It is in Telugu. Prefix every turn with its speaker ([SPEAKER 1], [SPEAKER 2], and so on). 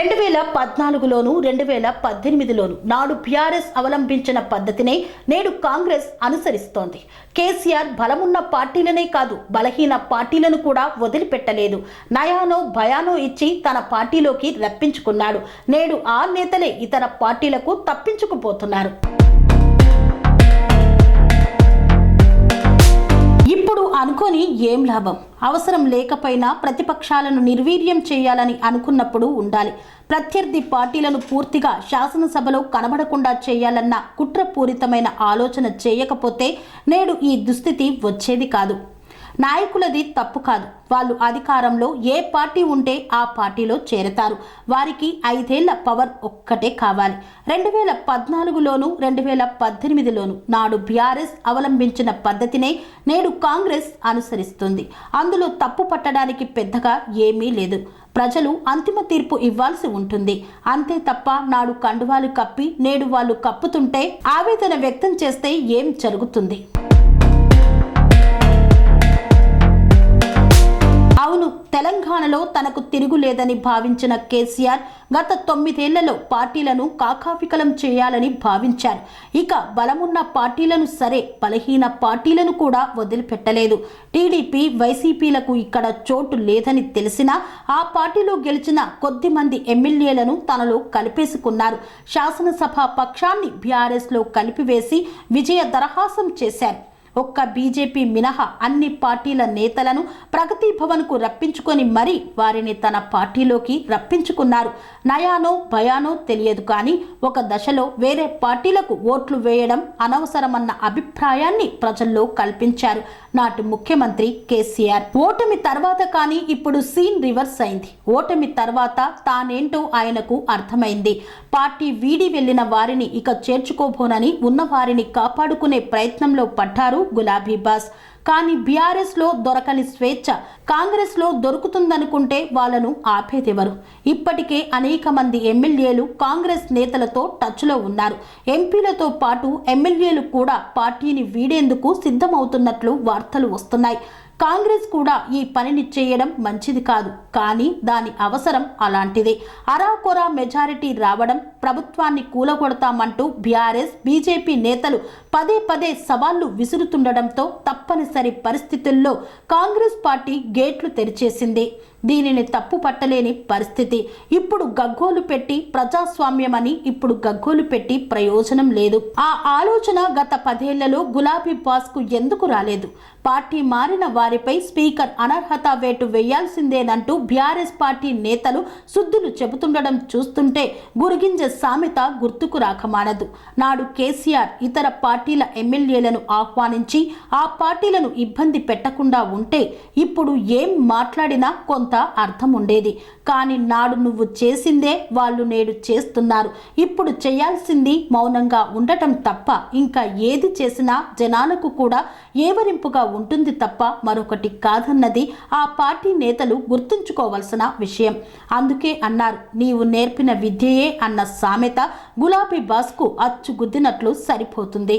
[SPEAKER 1] రెండు వేల పద్నాలుగులోను రెండు వేల పద్దెనిమిదిలోను నాడు బీఆర్ఎస్ అవలంబించిన పద్ధతినే నేడు కాంగ్రెస్ అనుసరిస్తోంది. కేసీఆర్ బలమున్న పార్టీలనే కాదు బలహీన పార్టీలను కూడా వదిలిపెట్టలేదు. నయానో భయానో ఇచ్చి తన పార్టీలోకి రప్పించుకున్నాడు. నేడు ఆ నేతలే ఇతర పార్టీలకు తప్పించుకుపోతున్నారు. ఇప్పుడు అనుకొని ఏం లాభం? అవసరం లేకపోయినా ప్రతిపక్షాలను నిర్వీర్యం చేయాలని అనుకున్నప్పుడు ఉండాలి. ప్రత్యర్థి పార్టీలను పూర్తిగా శాసనసభలో కనబడకుండా చేయాలన్న కుట్రపూరితమైన ఆలోచన చేయకపోతే నేడు ఈ దుస్థితి వచ్చేది కాదు. నాయకులది తప్పు కాదు. వాళ్ళు అధికారంలో ఏ పార్టీ ఉంటే ఆ పార్టీలో చేరతారు. వారికి ఐదేళ్ళ పవర్ ఒక్కటే కావాలి. రెండు వేల పద్నాలుగులోను రెండు వేల పద్దెనిమిదిలోను నాడు బీఆర్ఎస్ అవలంబించిన పద్ధతినే నేడు కాంగ్రెస్ అనుసరిస్తుంది. అందులో తప్పు పట్టడానికి పెద్దగా ఏమీ లేదు. ప్రజలు అంతిమ తీర్పు ఇవ్వాల్సి ఉంటుంది. అంతే తప్ప నాడు కండువాలు కప్పి నేడు వాళ్ళు కప్పుతుంటే ఆవేదన వ్యక్తం చేస్తే ఏం జరుగుతుంది? తెలంగాణలో తనకు తిరుగులేదని భావించిన కేసీఆర్ గత తొమ్మిదేళ్ళలో పార్టీలను కాకావికలం చేయాలని భావించారు. ఇక బలమున్న పార్టీలను సరే బలహీన పార్టీలను కూడా వదిలిపెట్టలేదు. టీడీపీ వైసీపీలకు ఇక్కడ చోటు లేదని తెలిసినా ఆ పార్టీలో గెలిచిన కొద్ది మంది ఎమ్మెల్యేలను తనలో కలిపేసుకున్నారు. శాసనసభ పక్షాన్ని బీఆర్ఎస్లో కలిపివేసి విజయ దరహాసం చేశారు. ఒక్క బీజేపీ మినహా అన్ని పార్టీల నేతలను ప్రగతి భవన్కు రప్పించుకొని మరీ వారిని తన పార్టీలోకి రప్పించుకున్నారు. నయానో భయానో తెలియదు కానీ ఒక దశలో వేరే పార్టీలకు ఓట్లు వేయడం అనవసరమన్న అభిప్రాయాన్ని ప్రజల్లో కల్పించారు నాటి ముఖ్యమంత్రి కేసీఆర్. ఓటమి తర్వాత కానీ ఇప్పుడు సీన్ రివర్స్ అయింది. ఓటమి తర్వాత తానేంటో ఆయనకు అర్థమైంది. పార్టీ వీడి వెళ్ళిన వారిని ఇక చేర్చుకోబోనని ఉన్న వారిని కాపాడుకునే ప్రయత్నంలో పడ్డారు గులాబీ బాస్ కానీ బీఆర్ఎస్లో దొరకని స్వేచ్ఛ కాంగ్రెస్లో దొరుకుతుందనుకుంటే వాళ్ళను ఆపేదెవరు? ఇప్పటికే అనేక మంది ఎమ్మెల్యేలు కాంగ్రెస్ నేతలతో టచ్లో ఉన్నారు. ఎంపీలతో పాటు ఎమ్మెల్యేలు కూడా పార్టీని వీడేందుకు సిద్ధమవుతున్నట్లు వార్తలు వస్తున్నాయి. కాంగ్రెస్ కూడా ఈ పనిని చేయడం మంచిది కాదు. కానీ దాని అవసరం అలాంటిదే. అరాకొరా మెజారిటీ రావడం ప్రభుత్వాన్ని కూలగొడతామంటూ బీఆర్ఎస్ బీజేపీ నేతలు పదే పదే సవాళ్ళు విసురుతుండడంతో తప్పనిసరి పరిస్థితుల్లో కాంగ్రెస్ పార్టీ గేట్లు తెరిచేసింది. దీనిని తప్పు పట్టలేని పరిస్థితి. ఇప్పుడు గగ్గోలు పెట్టి ప్రజాస్వామ్యమని ఇప్పుడు గగ్గోలు పెట్టి ప్రయోజనం లేదు. ఆ ఆలోచన గత పదేళ్ళలో గులాబీ బాస్కు ఎందుకు రాలేదు? పార్టీ మారిన వారిపై స్పీకర్ అనర్హత వేటు వేయాల్సిందేనంటూ బీఆర్ఎస్ పార్టీ నేతలు సుద్దులు చెబుతుండడం చూస్తుంటే గురిగింజ సామెత గుర్తుకు రాకమానదు. నాడు కేసీఆర్ ఇతర పార్టీల ఎమ్మెల్యేలను ఆహ్వానించి ఆ పార్టీల ప్రజలను ఇబ్బంది పెట్టకుండా ఉంటే ఇప్పుడు ఏం మాట్లాడినా కొంత అర్థం ఉండేది. కానీ నాడు నువ్వు చేసిందే వాళ్ళు నేడు చేస్తున్నారు. ఇప్పుడు చేయాల్సింది మౌనంగా ఉండటం తప్ప ఇంకా ఏది చేసినా జనాలకు కూడా ఏవరింపుగా ఉంటుంది తప్ప మరొకటి కాదన్నది ఆ పార్టీ నేతలు గుర్తుంచుకోవలసిన విషయం. అందుకే అన్నారు నీవు నేర్పిన విద్యయే అన్న సామెత గులాబీ బాస్కు అచ్చుగుద్దినట్లు సరిపోతుంది.